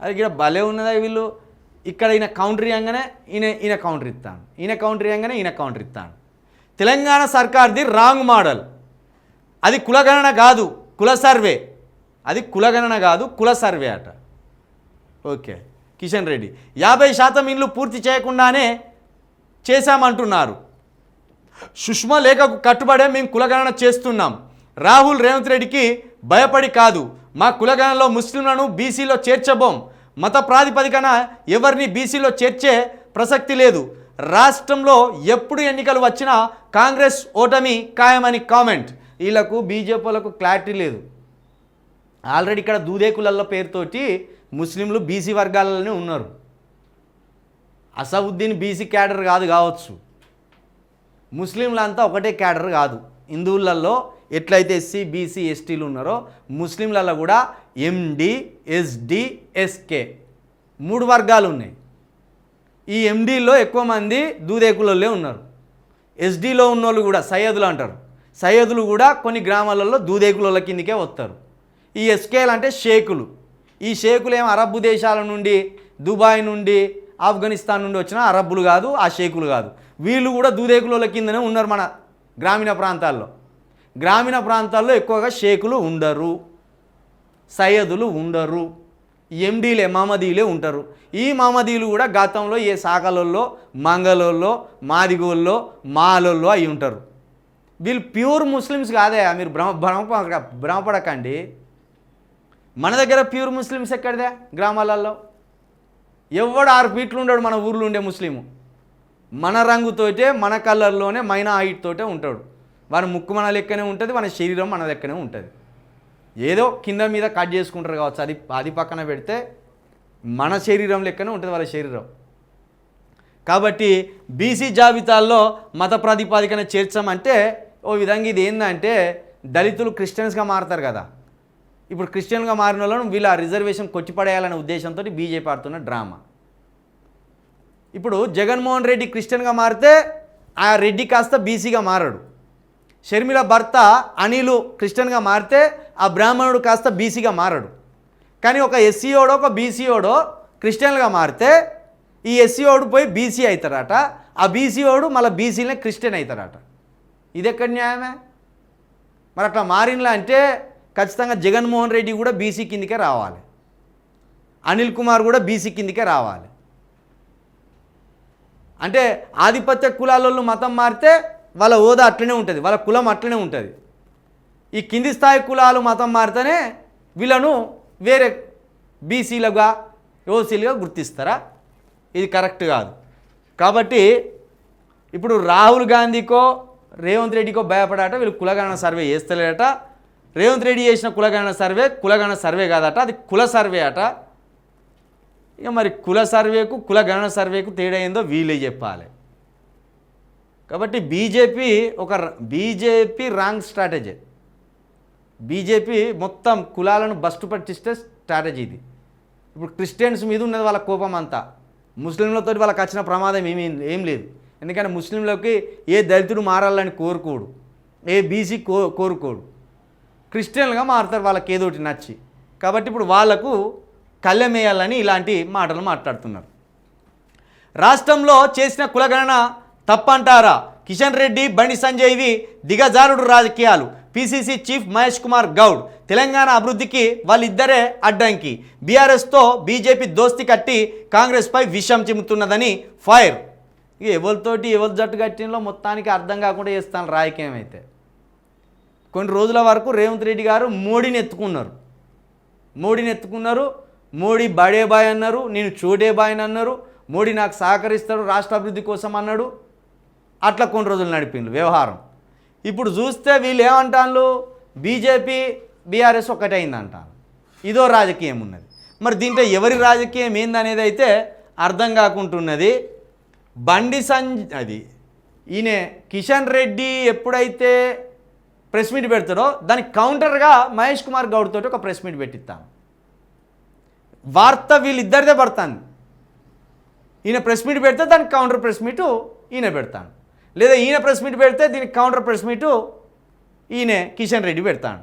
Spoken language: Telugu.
అది ఇక్కడ భలే ఉన్నదా వీళ్ళు? ఇక్కడ ఈయన కౌంటర్ ఇవ్వగానే ఈయన ఈయన కౌంటర్ ఇస్తాను ఈయన కౌంటర్ ఇవ్వగానే ఈయన కౌంటర్ ఇస్తాను తెలంగాణ సర్కార్ది రాంగ్ మోడల్ అది కులగణన కాదు కుల సర్వే అది కులగణన కాదు కుల సర్వే అట. ఓకే. కిషన్ రెడ్డి. యాభై శాతం ఇండ్లు పూర్తి చేయకుండానే చేశామంటున్నారు. సుష్మా లేఖకు కట్టుబడే మేము కులగణన చేస్తున్నాం. రాహుల్ రేవంత్ రెడ్డికి భయపడి కాదు. మా కులగణంలో ముస్లింలను బీసీలో చేర్చబోం. మత ప్రాతిపదికన ఎవరిని బీసీలో చేర్చే ప్రసక్తి లేదు. రాష్ట్రంలో ఎప్పుడు ఎన్నికలు వచ్చినా కాంగ్రెస్ ఓటమి ఖాయమని కామెంట్. వీళ్ళకు బీజేపీలకు క్లారిటీ లేదు. ఆల్రెడీ ఇక్కడ దూదేకులల్ల పేరుతోటి ముస్లింలు బీసీ వర్గాలలోనే ఉన్నారు. అసవుద్దీన్ బీసీ క్యాడర్ కాదు కావచ్చు. ముస్లింలంతా ఒకటే క్యాడర్ కాదు. హిందువులలో ఎట్లయితే ఎస్సీ బీసీ ఎస్టీలు ఉన్నారో ముస్లింలలో కూడా ఎండి ఎస్డి ఎస్కే మూడు వర్గాలు ఉన్నాయి. ఈ ఎండీలో ఎక్కువ మంది దూదేకులలోనే ఉన్నారు. ఎస్డీలో ఉన్నోళ్ళు కూడా సయ్యదులు అంటారు. సయ్యదులు కూడా కొన్ని గ్రామాలలో దూదేకుల కిందకే వస్తారు. ఈ ఎస్కేలు అంటే షేకులు. ఈ షేకులు ఏం అరబ్బు దేశాల నుండి దుబాయ్ నుండి ఆఫ్ఘనిస్తాన్ నుండి వచ్చిన అరబ్బులు కాదు ఆ షేకులు కాదు. వీళ్ళు కూడా దూదేకుల కిందనే ఉన్నారు మన గ్రామీణ ప్రాంతాల్లో. గ్రామీణ ప్రాంతాల్లో ఎక్కువగా షేకులు ఉండరు సయ్యదులు ఉండరు ఎండీలే మామదీలే ఉంటారు. ఈ మామదీలు కూడా గతంలో ఏ శాఖలలో మంగళల్లో మాదిగోళ్ళో మాలల్లో అయి ఉంటారు. వీళ్ళు ప్యూర్ ముస్లిమ్స్ కాదే మీరు భ్రమ భ్రమ భ్రమపడకండి. మన దగ్గర ప్యూర్ ముస్లిమ్స్ ఎక్కడిదే గ్రామాలలో ఎవడు ఆరు ఫీట్లు ఉండడు మన ఊర్లో ఉండే ముస్లిము. మన రంగుతోటే మన కలర్లోనే మైనా హైట్ తోటే ఉంటాడు. వాని ముక్కు మన లెక్కనే ఉంటుంది మన శరీరం మన లెక్కనే ఉంటుంది. ఏదో కింద మీద కట్ చేసుకుంటారు కావచ్చు. అది అది పక్కన పెడితే మన శరీరం లెక్కనే ఉంటుంది వాళ్ళ శరీరం. కాబట్టి బీసీ జాబితాల్లో మత ప్రాతిపాదికన చేర్చామంటే ఓ విధంగా ఇది ఏంటంటే దళితులు క్రిస్టియన్స్గా మారుతారు కదా. ఇప్పుడు క్రిస్టియన్గా మారిన వాళ్ళను వీళ్ళ రిజర్వేషన్ కొట్టిపడేయాలనే ఉద్దేశంతో బీజేపీ ఆడుతున్న డ్రామా. ఇప్పుడు జగన్మోహన్ రెడ్డి క్రిస్టియన్గా మారితే ఆ రెడ్డి కాస్త బీసీగా మారడు. షర్మిల భర్త అనిలు క్రిస్టియన్గా మారితే ఆ బ్రాహ్మణుడు కాస్త బీసీగా మారడు. కానీ ఒక ఎస్సీఓడో ఒక బీసీఓడో క్రిస్టియన్గా మారితే ఈ ఎస్సీఓడు పోయి బీసీ అవుతారట ఆ బీసీఓడు మళ్ళీ బీసీలనే క్రిస్టియన్ అవుతారట ఇది ఎక్కడ న్యాయమే? మరి అట్లా మారినలా అంటే ఖచ్చితంగా జగన్మోహన్ రెడ్డి కూడా బీసీ కిందకే రావాలి. అనిల్ కుమార్ కూడా బీసీ కిందికే రావాలి. అంటే ఆధిపత్య కులాలలో మతం మారితే వాళ్ళ హోదా అట్లనే ఉంటుంది వాళ్ళ కులం అట్లనే ఉంటుంది. ఈ కింది స్థాయి కులాలు మతం మారితేనే వీళ్ళను వేరే బీసీలుగా ఓసీలుగా గుర్తిస్తారా? ఇది కరెక్ట్ కాదు. కాబట్టి ఇప్పుడు రాహుల్ గాంధీకో రేవంత్ రెడ్డికో భయపడాట వీళ్ళు కులగణన సర్వే చేస్తలేడట రేవంత్ రెడ్డి చేసిన కులగణన సర్వే కులగణన సర్వే కాదట అది కుల సర్వే అట. ఇక మరి కుల సర్వేకు కుల గణన సర్వేకు తేడా ఏందో వీళ్ళే చెప్పాలి. కాబట్టి బీజేపీ ఒక బీజేపీ రాంగ్ స్ట్రాటజీ. బీజేపీ మొత్తం కులాలను బస్టు పట్టిస్తే స్ట్రాటజీ ఇది. ఇప్పుడు క్రిస్టియన్స్ మీద ఉన్నది వాళ్ళ కోపం అంతా. ముస్లింలతో వాళ్ళకి వచ్చిన ప్రమాదం ఏమీ ఏం లేదు. ఎందుకంటే ముస్లింలకి ఏ దళితుడు మారాలని కోరుకోడు. ఏ బీసీ కో కోరుకోడు. క్రిస్టియన్లుగా మారుతారు వాళ్ళకి ఏదోటి నచ్చి. కాబట్టి ఇప్పుడు వాళ్ళకు కళ్ళెమేయాలని ఇలాంటి మాటలు మాట్లాడుతున్నారు. రాష్ట్రంలో చేసిన కులగణన తప్పంటారా? కిషన్ రెడ్డి బండి సంజయ్వి దిగజారుడు రాజకీయాలు. పిసిసి చీఫ్ మహేష్ కుమార్ గౌడ్ తెలంగాణ అభివృద్ధికి వాళ్ళిద్దరే అడ్డంకి. బీఆర్ఎస్తో బీజేపీ దోస్తి కట్టి కాంగ్రెస్పై విషం చిమ్ముతున్నదని ఫైర్. ఇక ఎవరితోటి ఎవరి జట్టు కట్టినలో మొత్తానికి అర్థం కాకుండా చేస్తాను రాజకీయం అయితే. కొన్ని రోజుల వరకు రేవంత్ రెడ్డి గారు మోడీని ఎత్తుకున్నారు. మోడీని ఎత్తుకున్నారు. మోడీ బడే బాయ్ అన్నారు నేను చోటే బాయ్ అని అన్నారు మోడీ నాకు సహకరిస్తాడు రాష్ట్ర అభివృద్ధి కోసం అన్నాడు. అట్లా కొన్ని రోజులు నడిపిండు వ్యవహారం. ఇప్పుడు చూస్తే వీళ్ళు ఏమంటాను బీజేపీ బీఆర్ఎస్ ఒకటైందంటాను ఇదో రాజకీయం ఉన్నది. మరి దీంట్లో ఎవరి రాజకీయం ఏందనేది అయితే అర్థం కాకుంటున్నది బండి సంజ్ అది ఈయన కిషన్ రెడ్డి ఎప్పుడైతే ప్రెస్ మీట్ పెడతాడో దానికి కౌంటర్గా మహేష్ కుమార్ గౌడ్ తోటి ఒక ప్రెస్ మీట్ పెట్టిస్తాను వార్త వీళ్ళిద్దరిదే పడతాను. ఈయన ప్రెస్ మీట్ పెడితే దానికి కౌంటర్ ప్రెస్ మీటు ఈయన పెడతాను. లేదా ఈయన ప్రెస్ మీట్ పెడితే దీనికి కౌంటర్ ప్రెస్ మీటు ఈయన కిషన్ రెడ్డి పెడతాను.